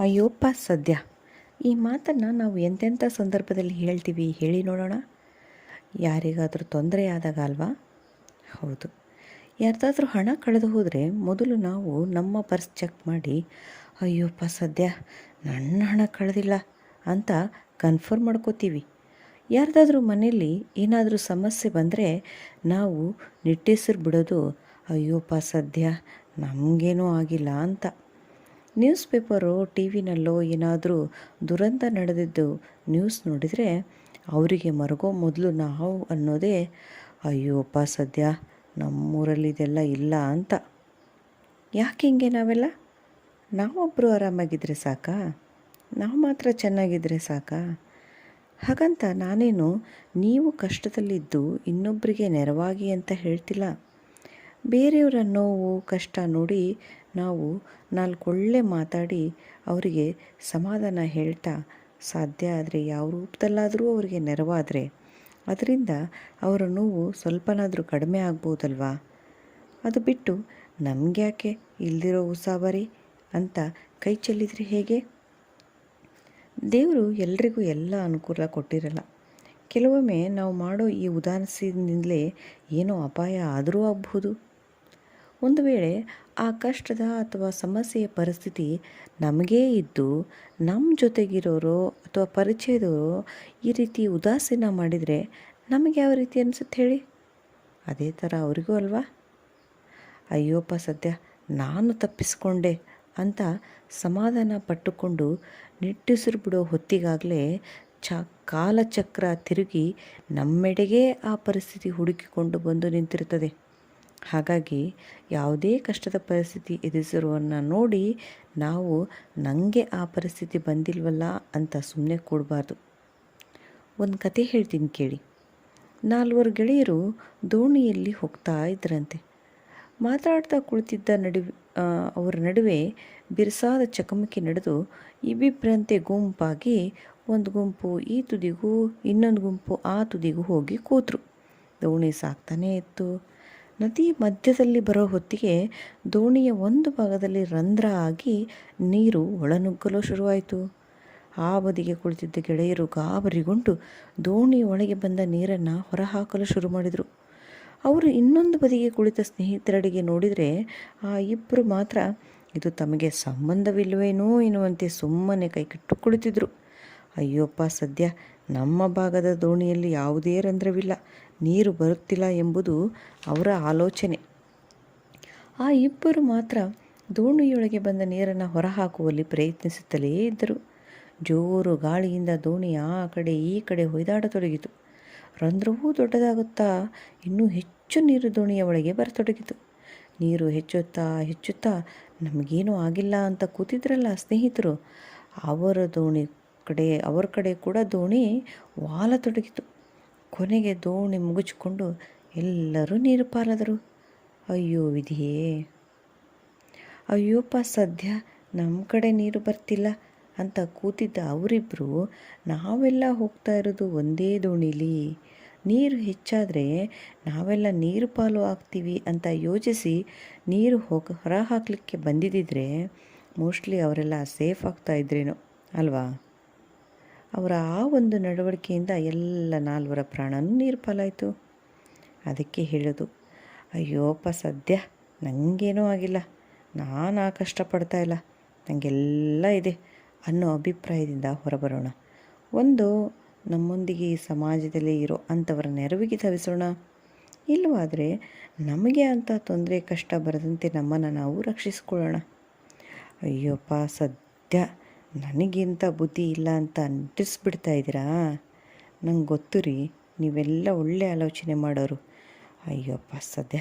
ಅಯ್ಯೋಪ್ಪ ಸದ್ಯ. ಈ ಮಾತನ್ನು ನಾವು ಎಂತೆಂಥ ಸಂದರ್ಭದಲ್ಲಿ ಹೇಳ್ತೀವಿ ಹೇಳಿ ನೋಡೋಣ. ಯಾರಿಗಾದರೂ ತೊಂದರೆ ಆದಾಗ ಅಲ್ವಾ? ಹೌದು. ಯಾರ್ದಾದ್ರೂ ಹಣ ಕಳೆದು ಹೋದರೆ ಮೊದಲು ನಾವು ನಮ್ಮ ಪರ್ಸ್ ಚೆಕ್ ಮಾಡಿ ಅಯ್ಯೋಪ್ಪ ಸದ್ಯ ನನ್ನ ಹಣ ಕಳೆದಿಲ್ಲ ಅಂತ ಕನ್ಫರ್ಮ್ ಮಾಡ್ಕೋತೀವಿ. ಯಾರ್ದಾದ್ರೂ ಮನೆಯಲ್ಲಿ ಏನಾದರೂ ಸಮಸ್ಯೆ ಬಂದರೆ ನಾವು ನಿಟ್ಟೆಸರು ಬಿಡೋದು ಅಯ್ಯೋಪ್ಪ ಸದ್ಯ ನಮಗೇನೂ ಆಗಿಲ್ಲ ಅಂತ. ನ್ಯೂಸ್ ಪೇಪರು ಟಿ ವಿನಲ್ಲೋ ಏನಾದರೂ ದುರಂತ ನಡೆದಿದ್ದು ನ್ಯೂಸ್ ನೋಡಿದರೆ ಅವರಿಗೆ ಮರಗೋ ಮೊದಲು ನಾವು ಅನ್ನೋದೇ, ಅಯ್ಯೋಪ್ಪ ಸದ್ಯ ನಮ್ಮೂರಲ್ಲಿ ಇದೆಲ್ಲ ಇಲ್ಲ ಅಂತ. ಯಾಕೆ ಹಿಂಗೆ ನಾವೆಲ್ಲ? ನಾವೊಬ್ಬರು ಆರಾಮಾಗಿದ್ದರೆ ಸಾಕಾ? ನಾವು ಮಾತ್ರ ಚೆನ್ನಾಗಿದ್ದರೆ ಸಾಕಾ? ಹಾಗಂತ ನಾನೇನು, ನೀವು ಕಷ್ಟದಲ್ಲಿದ್ದು ಇನ್ನೊಬ್ಬರಿಗೆ ನೆರವಾಗಿ ಅಂತ ಹೇಳ್ತಿಲ್ಲ. ಬೇರೆಯವರ ನೋವು, ಕಷ್ಟ ನೋಡಿ ನಾವು ನಾಲ್ಕೊಳ್ಳೆ ಮಾತಾಡಿ ಅವರಿಗೆ ಸಮಾಧಾನ ಹೇಳ್ತಾ ಸಾಧ್ಯ ಆದರೆ ಯಾವ ರೂಪದಲ್ಲಾದರೂ ಅವರಿಗೆ ನೆರವಾದರೆ. ಅದರಿಂದ ಅವರ ನೋವು ಸ್ವಲ್ಪನಾದರೂ ಕಡಿಮೆ ಆಗ್ಬೋದಲ್ವಾ? ಅದು ಬಿಟ್ಟು ನಮಗ್ಯಾಕೆ ಇಲ್ದಿರೋ ಉಸಾಬರಿ ಅಂತ ಕೈ ಚೆಲ್ಲಿದ್ರೆ ಹೇಗೆ? ದೇವರು ಎಲ್ರಿಗೂ ಎಲ್ಲ ಅನುಕೂಲ ಕೊಟ್ಟಿರಲ್ಲ. ಕೆಲವೊಮ್ಮೆ ನಾವು ಮಾಡೋ ಈ ಉದಾಹರಿಸಿನಿಂದಲೇ ಏನೋ ಅಪಾಯ ಆದರೂ ಆಗಬಹುದು ಒಂದು ವೇಳೆ ಆ ಕಷ್ಟದ ಅಥವಾ ಸಮಸ್ಯೆಯ ಪರಿಸ್ಥಿತಿ ನಮಗೇ ಇದ್ದು ನಮ್ಮ ಜೊತೆಗಿರೋರು ಅಥವಾ ಪರಿಚಯದವರು ಈ ರೀತಿ ಉದಾಸೀನ ಮಾಡಿದರೆ ನಮಗೆ ಯಾವ ರೀತಿ ಅನಿಸುತ್ತೆ ಹೇಳಿ? ಅದೇ ಥರ ಅವರಿಗೂ ಅಲ್ವಾ? ಅಯ್ಯೋಪ್ಪ ಸದ್ಯ ನಾನು ತಪ್ಪಿಸ್ಕೊಂಡೆ ಅಂತ ಸಮಾಧಾನ ಪಟ್ಟುಕೊಂಡು ನಿಟ್ಟುಸಿರು ಬಿಡೋ ಹೊತ್ತಿಗಾಗಲೇ ಚ ಕಾಲಚಕ್ರ ತಿರುಗಿ ನಮ್ಮೆಡೆಗೆ ಆ ಪರಿಸ್ಥಿತಿ ಹುಡುಕಿಕೊಂಡು ಬಂದು ನಿಂತಿರುತ್ತದೆ. ಹಾಗಾಗಿ ಯಾವುದೇ ಕಷ್ಟದ ಪರಿಸ್ಥಿತಿ ಎದುರಿಸಿರುವನ್ನ ನೋಡಿ ನಾವು ನನಗೆ ಆ ಪರಿಸ್ಥಿತಿ ಬಂದಿಲ್ವಲ್ಲ ಅಂತ ಸುಮ್ಮನೆ ಕೂಡಬಾರ್ದು. ಒಂದು ಕತೆ ಹೇಳ್ತೀನಿ ಕೇಳಿ. ನಾಲ್ವರು ಗೆಳೆಯರು ದೋಣಿಯಲ್ಲಿ ಹೋಗ್ತಾ ಇದ್ರಂತೆ. ಮಾತಾಡ್ತಾ ಕುಳಿತಿದ್ದ ನಡುವೆ ಅವರ ನಡುವೆ ಬಿರುಸಾದ ಚಕಮಕಿ ನಡೆದು ಇಬ್ಬಿಬ್ಬರಂತೆ ಗುಂಪಾಗಿ ಒಂದು ಗುಂಪು ಈ ತುದಿಗೂ ಇನ್ನೊಂದು ಗುಂಪು ಆ ತುದಿಗೂ ಹೋಗಿ ಕೂತರು. ದೋಣಿ ಸಾಕ್ತಾನೇ ಇತ್ತು. ನದಿ ಮಧ್ಯದಲ್ಲಿ ಬರೋ ಹೊತ್ತಿಗೆ ದೋಣಿಯ ಒಂದು ಭಾಗದಲ್ಲಿ ರಂಧ್ರ ಆಗಿ ನೀರು ಒಳನುಗ್ಗಲು ಶುರುವಾಯಿತು. ಆ ಬದಿಗೆ ಕುಳಿತಿದ್ದ ಗೆಳೆಯರು ಗಾಬರಿಗೊಂಡು ದೋಣಿ ಒಳಗೆ ಬಂದ ನೀರನ್ನು ಹೊರಹಾಕಲು ಶುರು ಮಾಡಿದರು. ಅವರು ಇನ್ನೊಂದು ಬದಿಗೆ ಕುಳಿತ ಸ್ನೇಹಿತರಡಿಗೆ ನೋಡಿದರೆ ಆ ಇಬ್ಬರು ಮಾತ್ರ, ಇದು ತಮಗೆ ಸಂಬಂಧವಿಲ್ಲವೇನೋ ಎನ್ನುವಂತೆ ಸುಮ್ಮನೆ ಕೈಕಿಟ್ಟು ಕುಳಿತಿದ್ರು. ಅಯ್ಯೋಪ್ಪ ಸದ್ಯ ನಮ್ಮ ಭಾಗದ ದೋಣಿಯಲ್ಲಿ ಯಾವುದೇ ರಂಧ್ರವಿಲ್ಲ. ನೀರು ಬರುತ್ತಿಲ್ಲ ಎಂಬುದು ಅವರ ಆಲೋಚನೆ. ಆ ಇಬ್ಬರು ಮಾತ್ರ ದೋಣಿಯೊಳಗೆ ಬಂದ ನೀರನ್ನು ಹೊರಹಾಕುವಲ್ಲಿ ಪ್ರಯತ್ನಿಸುತ್ತಲೇ ಇದ್ದರು. ಜೋರು ಗಾಳಿಯಿಂದ ದೋಣಿ ಆ ಕಡೆ ಈ ಕಡೆ ಹೊಯ್ದಾಡತೊಡಗಿತು ರಂಧ್ರವೂ ದೊಡ್ಡದಾಗುತ್ತಾ ಇನ್ನೂ ಹೆಚ್ಚು ನೀರು ದೋಣಿಯ ಒಳಗೆ ಬರತೊಡಗಿತು. ನೀರು ಹೆಚ್ಚುತ್ತಾ ಹೆಚ್ಚುತ್ತಾ ನಮಗೇನೂ ಆಗಿಲ್ಲ ಅಂತ ಕೂತಿದ್ರಲ್ಲ ಸ್ನೇಹಿತರು. ಅವರ ದೋಣಿ ಕಡೆ, ಅವರ ಕಡೆ ಕೂಡ ದೋಣಿ ವಾಲತೊಡಗಿತು ಕೊನೆಗೆ ದೋಣಿ ಮುಗಿಚಿಕೊಂಡು ಎಲ್ಲರೂ ನೀರು ಪಾಲಾದರು. ಅಯ್ಯೋ ವಿಧಿಯೇ. ಅಯ್ಯೋಪ್ಪ, ಸದ್ಯ ನಮ್ಮ ಕಡೆ ನೀರು ಬರ್ತಿಲ್ಲ ಅಂತ ಕೂತಿದ್ದ ಅವರಿಬ್ಬರು ನಾವೆಲ್ಲ ಹೋಗ್ತಾ ಇರೋದು ಒಂದೇ ದೋಣಿಲಿ. ನೀರು ಹೆಚ್ಚಾದರೆ ನಾವೆಲ್ಲ ನೀರು ಪಾಲು ಆಗ್ತೀವಿ ಅಂತ ಯೋಚಿಸಿ ನೀರು ಹೋಗ ಹೊರ ಹಾಕಲಿಕ್ಕೆ ಬಂದಿದ್ದಿದ್ರೆ ಮೋಸ್ಟ್ಲಿ ಅವರೆಲ್ಲ ಸೇಫ್ ಆಗ್ತಾ ಇದ್ರೇನೋ, ಅಲ್ವಾ? ಅವರ ಆ ಒಂದು ನಡವಳಿಕೆಯಿಂದ ಎಲ್ಲ ನಾಲ್ವರ ಪ್ರಾಣನೂ ನೀರು ಪಾಲಾಯಿತು ಅದಕ್ಕೆ ಹೇಳೋದು ಅಯ್ಯೋಪ್ಪ ಸದ್ಯ ನನಗೇನೂ ಆಗಿಲ್ಲ. ನಾನು ಆ ಕಷ್ಟಪಡ್ತಾ ಇಲ್ಲ. ನನಗೆಲ್ಲ ಇದೆ ಅನ್ನೋ ಅಭಿಪ್ರಾಯದಿಂದ ಹೊರಬರೋಣ. ಒಂದು, ನಮ್ಮೊಂದಿಗೆ ಈ ಸಮಾಜದಲ್ಲಿ ಇರೋ ಅಂಥವರ ನೆರವಿಗೆ ಧರಿಸೋಣ ಇಲ್ಲವಾದರೆ ನಮಗೆ ಅಂಥ ತೊಂದರೆ, ಕಷ್ಟ ಬರದಂತೆ ನಮ್ಮನ್ನು ನಾವು ರಕ್ಷಿಸ್ಕೊಳ್ಳೋಣ. ಅಯ್ಯೋಪ್ಪ ಸದ್ಯ ನನಗಿಂತ ಬುದ್ಧಿ ಇಲ್ಲ ಅಂತ ಅಂಟಿಸ್ಬಿಡ್ತಾ ಇದ್ದೀರಾ? ನಂಗೆ ಗೊತ್ತು ರೀ, ನೀವೆಲ್ಲ ಒಳ್ಳೆ ಆಲೋಚನೆ ಮಾಡೋರು. ಅಯ್ಯಪ್ಪ, ಸದ್ಯ